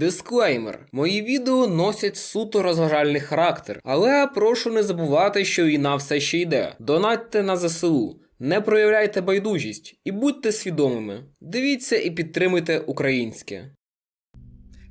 Дисклеймер: мої відео носять суто розважальний характер, але прошу не забувати, що війна все ще йде. Донатьте на ЗСУ. Не проявляйте байдужість і будьте свідомими. Дивіться і підтримуйте українське.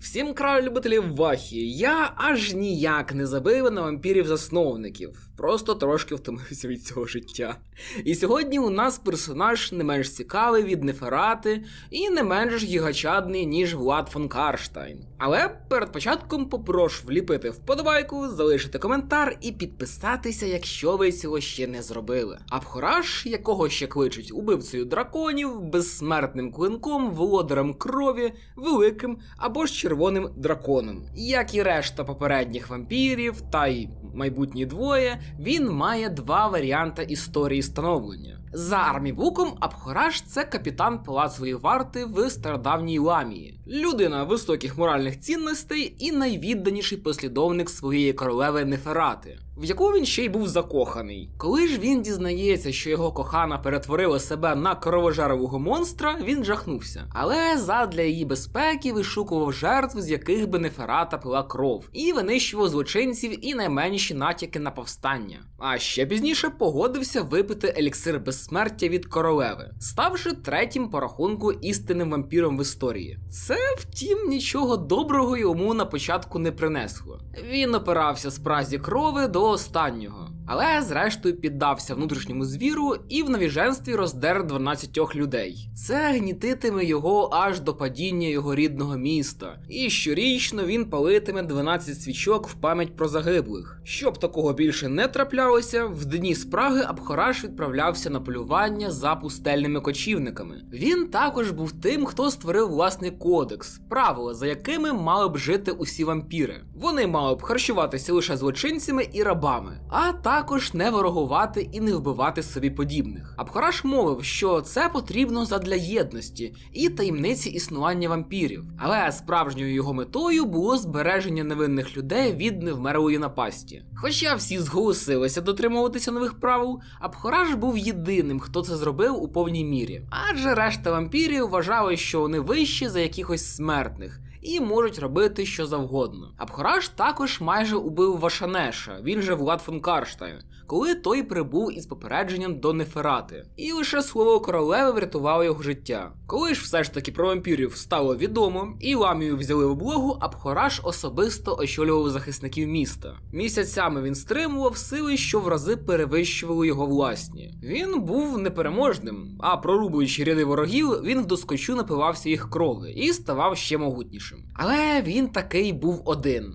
Всім краю любителів Вахі, я аж ніяк не забив на вампірів-засновників, просто трошки втомився від цього життя. І сьогодні у нас персонаж не менш цікавий від Неферати і не менш гігачадний, ніж Влад фон Карштайн. Але перед початком попрошу вліпити вподобайку, залишити коментар і підписатися, якщо ви цього ще не зробили. Абхораш, якого ще кличуть убивцею драконів, безсмертним клинком, володарем крові, великим або ж червоним драконом. Як і решта попередніх вампірів, та й майбутні двоє, він має два варіанти історії становлення. За армівуком Абхораш це капітан палацової варти в стародавній ламії, людина високих моральних цінностей і найвідданіший послідовник своєї королеви Неферати, в яку він ще й був закоханий. Коли ж він дізнається, що його кохана перетворила себе на кровожерового монстра, він жахнувся. Але задля її безпеки вишукував жертв, з яких би Неферата пила кров, і винищував злочинців і найменші натяки на повстання. А ще пізніше погодився випити еліксир безсмертя від королеви, ставши третім по рахунку істинним вампіром в історії. Це, втім, нічого доброго йому на початку не принесло. Він опирався з празі крови до останнього, але зрештою піддався внутрішньому звіру і в навіженстві роздер 12 людей. Це гнітитиме його аж до падіння його рідного міста, і щорічно він палитиме 12 свічок в пам'ять про загиблих. Щоб такого більше не траплялося, в дні спраги Абхораш відправлявся на полювання за пустельними кочівниками. Він також був тим, хто створив власний кодекс, правила, за якими мали б жити усі вампіри. Вони мали б харчуватися лише злочинцями і рабами, а також не ворогувати і не вбивати собі подібних. Абхораш мовив, що це потрібно задля єдності і таємниці існування вампірів. Але справжньою його метою було збереження невинних людей від невмерлої напасті. Хоча всі зголосилися дотримуватися нових правил, Абхораш був єдиним, хто це зробив у повній мірі. Адже решта вампірів вважали, що вони вищі за якихось смертних. І можуть робити що завгодно. Абхораш також майже убив Вашанеша, він же Влад фон Карштайн, коли той прибув із попередженням до Неферати. І лише слово королеви врятувало його життя. Коли ж все ж таки про вампірів стало відомо, і ламію взяли в облогу, Абхораш особисто очолював захисників міста. Місяцями він стримував сили, що в рази перевищували його власні. Він був непереможним, а прорубуючи ряди ворогів, він вдоскочу напивався їх крови і ставав ще могутнішим. Але він такий був один.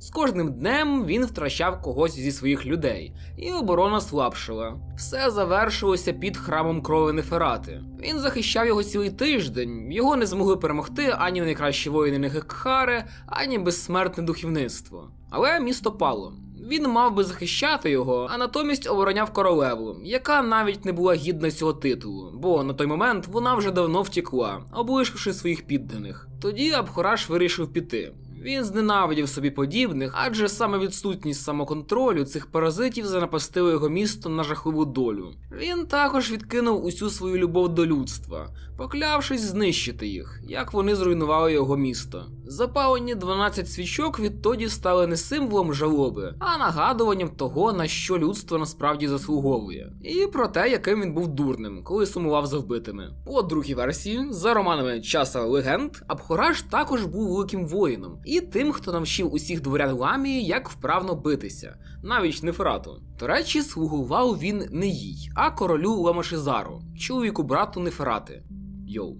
З кожним днем він втрачав когось зі своїх людей, і оборона слабшала. Все завершилося під храмом крови Неферати. Він захищав його цілий тиждень, його не змогли перемогти ані найкращі воїни Негекхари, ані безсмертне духовництво. Але місто пало. Він мав би захищати його, а натомість обороняв королеву, яка навіть не була гідна цього титулу, бо на той момент вона вже давно втекла, облишивши своїх підданих. Тоді Абхораш вирішив піти. Він зненавидів собі подібних, адже саме відсутність самоконтролю цих паразитів занапастили його місто на жахливу долю. Він також відкинув усю свою любов до людства, поклявшись знищити їх, як вони зруйнували його місто. Запалені 12 свічок відтоді стали не символом жалоби, а нагадуванням того, на що людство насправді заслуговує, і про те, яким він був дурним, коли сумував за вбитими. По другій версії, за романами часа легенд, Абхораш також був великим воїном і тим, хто навчив усіх дворян Ламії, як вправно битися, навіть Неферату. До речі, слугував він не їй, а королю Ламашизару, чоловіку брату Неферати. Йоу.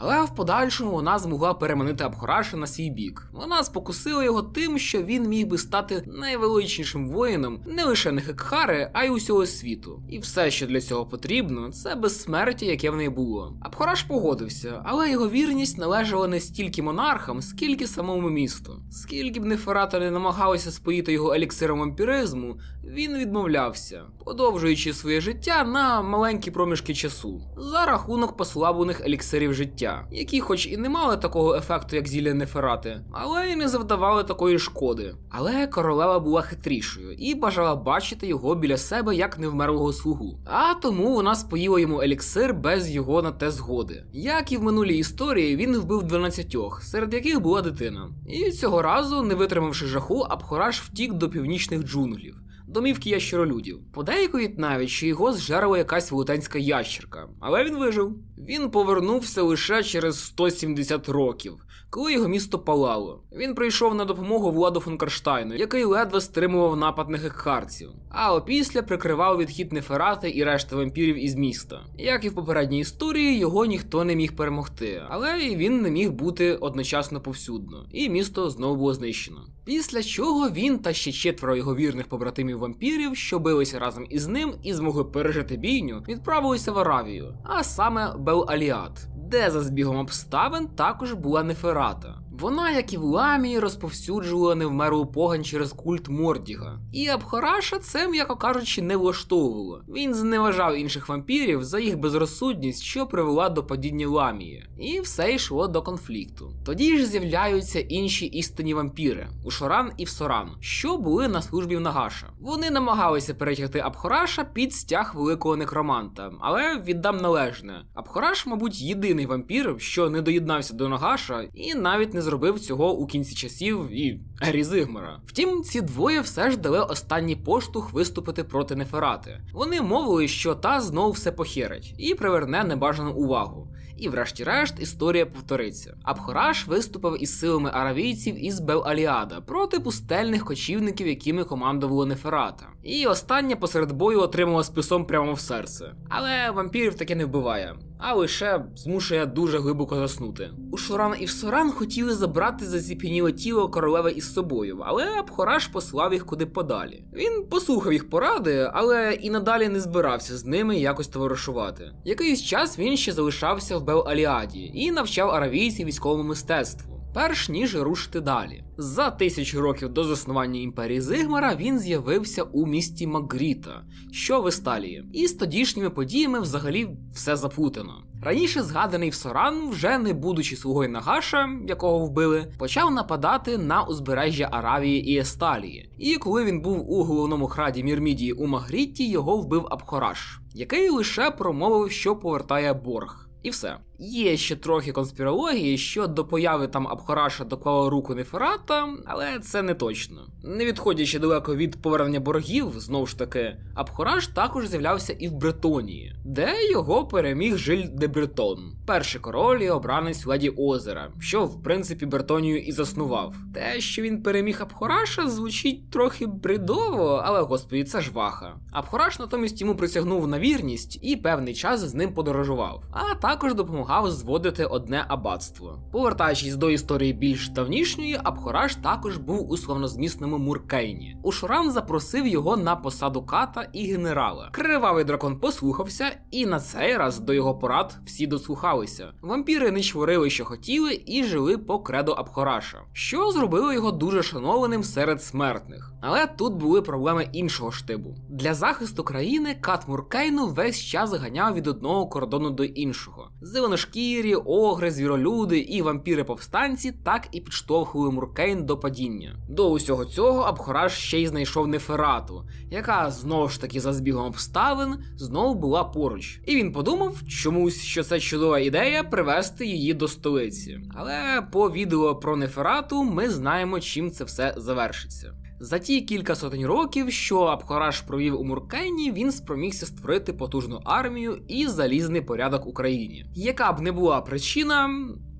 Але в подальшому вона змогла переманити Абхораша на свій бік. Вона спокусила його тим, що він міг би стати найвеличнішим воїном не лише Нехекхари, а й усього світу. І все, що для цього потрібно, це безсмертя, яке в неї було. Абхораш погодився, але його вірність належала не стільки монархам, скільки самому місту. Скільки б Неферата не намагалася споїти його еліксиром вампіризму, він відмовлявся, подовжуючи своє життя на маленькі проміжки часу за рахунок послаблених еліксирів життя. Зілля, які, хоч і не мали такого ефекту, як зілля Неферати, але й не завдавали такої шкоди. Але королева була хитрішою і бажала бачити його біля себе як невмерлого слугу. А тому вона споїла йому еліксир без його на те згоди. Як і в минулій історії, він вбив 12, серед яких була дитина. І цього разу, не витримавши жаху, Абхораш втік до північних джунглів. Домівки ящеролюдів. Подейкують навіть, що його зжерла якась велетенська ящерка, але він вижив. Він повернувся лише через 170 років, коли його місто палало. Він прийшов на допомогу владу Фонкарштайну, який ледве стримував напад на гекхарців, а опісля прикривав відхід Неферати і решти вампірів із міста. Як і в попередній історії, його ніхто не міг перемогти, але і він не міг бути одночасно повсюдно, і місто знову було знищено. Після чого він та ще четверо його вірних побратимів вампірів, що билися разом із ним і змогли пережити бійню, відправилися в Аравію, а саме Бел-Аліат, де за збігом обставин також була Неферата. Вона, як і в Ламії, розповсюджувала невмерлу погань через культ Мордіга. І Абхараша це, м'яко кажучи, не влаштовувало. Він зневажав інших вампірів за їх безрозсудність, що привела до падіння Ламії. І все йшло до конфлікту. Тоді ж з'являються інші істинні вампіри Ушоран і Всоран, що були на службі в Нагаша. Вони намагалися перетягти Абхораша під стяг великого некроманта, але віддам належне. Абхораш, мабуть, єдиний вампір, що не доєднався до Нагаша, і навіть не зробив цього у кінці часів і Ері Зигмара. Втім, ці двоє все ж дали останній поштовх виступити проти Неферати. Вони мовили, що та знов все похерить і приверне небажану увагу. І, врешті-решт, історія повториться. Абхораш виступив із силами аравійців із Бел-Аліада проти пустельних кочівників, якими командувала Неферата. І остання посеред бою отримала списом прямо в серце. Але вампірів таке не вбиває, а лише змушує дуже глибоко заснути. У Шоран і Всоран хотіли забрати заціпеніле тіло королеви із собою, але Абхораш послав їх куди подалі. Він послухав їх поради, але і надалі не збирався з ними якось товаришувати. Якийсь час він ще залишався в Бел-Аліаді і навчав аравійців військовому мистецтву. Перш ніж рушити далі. За тисячу років до заснування імперії Зигмара він з'явився у місті Магріта, що в Есталії, і з тодішніми подіями взагалі все заплутано. Раніше згаданий Всоран, вже не будучи слугою Нагаша, якого вбили, почав нападати на узбережжя Аравії і Есталії. І коли він був у головному храді Мірмідії у Магрітті, його вбив Абхораш, який лише промовив, що повертає борг. І все. Є ще трохи конспірології, що до появи там Абхораша доклала руку Неферата, але це не точно. Не відходячи далеко від повернення боргів, знову ж таки, Абхораш також з'являвся і в Бретонії, де його переміг Жиль де Бретон, перший король і обранець леді озера, що в принципі Бретонію і заснував. Те, що він переміг Абхораша, звучить трохи бредово, але господі, це ж ваха. Абхораш натомість йому присягнув на вірність і певний час з ним подорожував, а також допомагав зводити одне аббатство. Повертаючись до історії більш давнішньої, Абхораш також був у славнозмісному Муркейні. Ушуран запросив його на посаду ката і генерала. Кривавий дракон послухався, і на цей раз до його порад всі дослухалися. Вампіри не чворили, що хотіли, і жили по кредо Абхораша, що зробило його дуже шанованим серед смертних. Але тут були проблеми іншого штибу. Для захисту країни кат Муркейну весь час ганяв від одного кордону до іншого. Зеленошкірі, огри, звіролюди і вампіри-повстанці так і підштовхували Муркейн до падіння. До усього цього Абхораш ще й знайшов Неферату, яка знову ж таки за збігом обставин знову була поруч. І він подумав чомусь, що це чудова ідея привести її до столиці. Але по відео про Неферату ми знаємо, чим це все завершиться. За ті кілька сотень років, що Абхараш провів у Муркейні, він спромігся створити потужну армію і залізний порядок Україні. Яка б не була причина,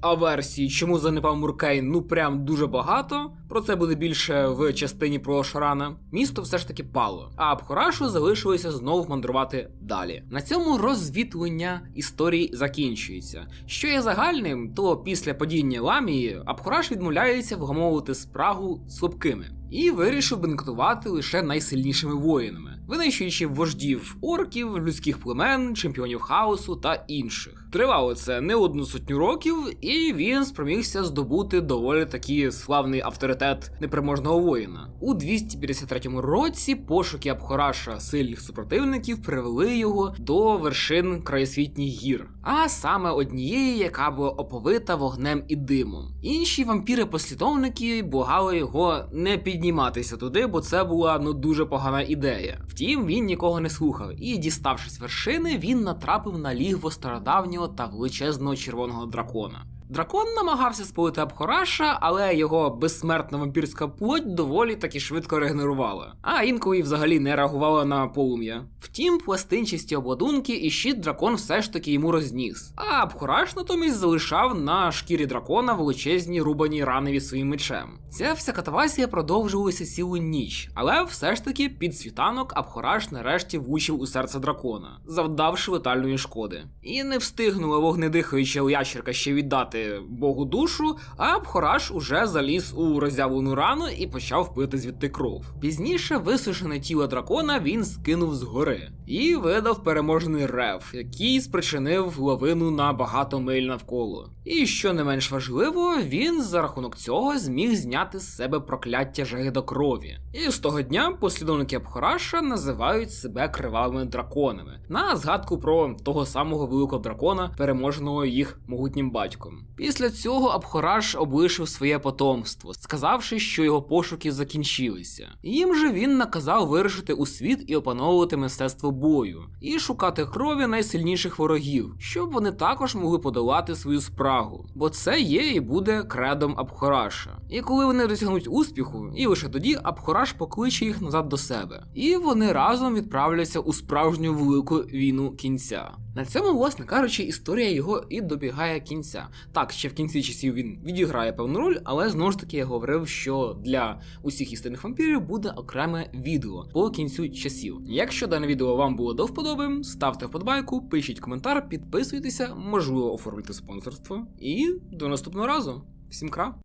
а версій, чому занепав Муркейн, ну прям дуже багато. Про це буде більше в частині про Шарана. Місто все ж таки пало, а Абхорашу залишилося знову мандрувати далі. На цьому розвітлення історії закінчується. Що є загальним, то після падіння ламії Абхораш відмовляється вгамовувати спрагу слабкими. І вирішив бенкетувати лише найсильнішими воїнами, винищуючи вождів орків, людських племен, чемпіонів хаосу та інших. Тривало це не одну сотню років, і він спромігся здобути доволі такий славний авторитет непереможного воїна. У 253 році пошуки Абхораша сильних супротивників привели його до вершин краєсвітніх гір. а саме однієї, яка була оповита вогнем і димом. Інші вампіри-послідовники благали його не підніматися туди, бо це була ну дуже погана ідея. Втім, він нікого не слухав, і, діставшись вершини, він натрапив на лігво стародавнього та величезного червоного дракона. Дракон намагався спалити Абхораша, але його безсмертна вампірська плоть доволі таки швидко регенерувала, а інколи взагалі не реагувала на полум'я. Втім, пластинчасті обладунки і щит дракон все ж таки йому розніс. А Абхораш натомість залишав на шкірі дракона величезні рубані рани від своїм мечем. Ця вся катавасія продовжувалася цілу ніч, але все ж таки під світанок Абхораш нарешті влучив у серце дракона, завдавши летальної шкоди. І не встигнула вогнедихаюча ящерка ще віддати Богу душу, а Абхораш уже заліз у роззявлену рану і почав пити звідти кров. Пізніше висушене тіло дракона він скинув з гори і видав переможний рев, який спричинив лавину на багато миль навколо. І що не менш важливо, він за рахунок цього зміг зняти з себе прокляття жаги до крові. І з того дня послідовники Абхораша називають себе кривавими драконами на згадку про того самого великого дракона, переможеного їх могутнім батьком. Після цього Абхораш облишив своє потомство, сказавши, що його пошуки закінчилися. Їм же він наказав вирушити у світ і опановувати мистецтво бою, і шукати крові найсильніших ворогів, щоб вони також могли подолати свою спрагу, бо це є і буде кредом Абхораша. І коли вони досягнуть успіху, і лише тоді Абхораш покличе їх назад до себе, і вони разом відправляться у справжню велику війну кінця. На цьому, власне кажучи, історія його і добігає кінця. Так, ще в кінці часів він відіграє певну роль, але знову ж таки я говорив, що для усіх істинних вампірів буде окреме відео по кінцю часів. Якщо дане відео вам було до вподоби, ставте вподобайку, пишіть коментар, підписуйтеся, можливо, оформлюйте спонсорство. І до наступного разу. Всім кра!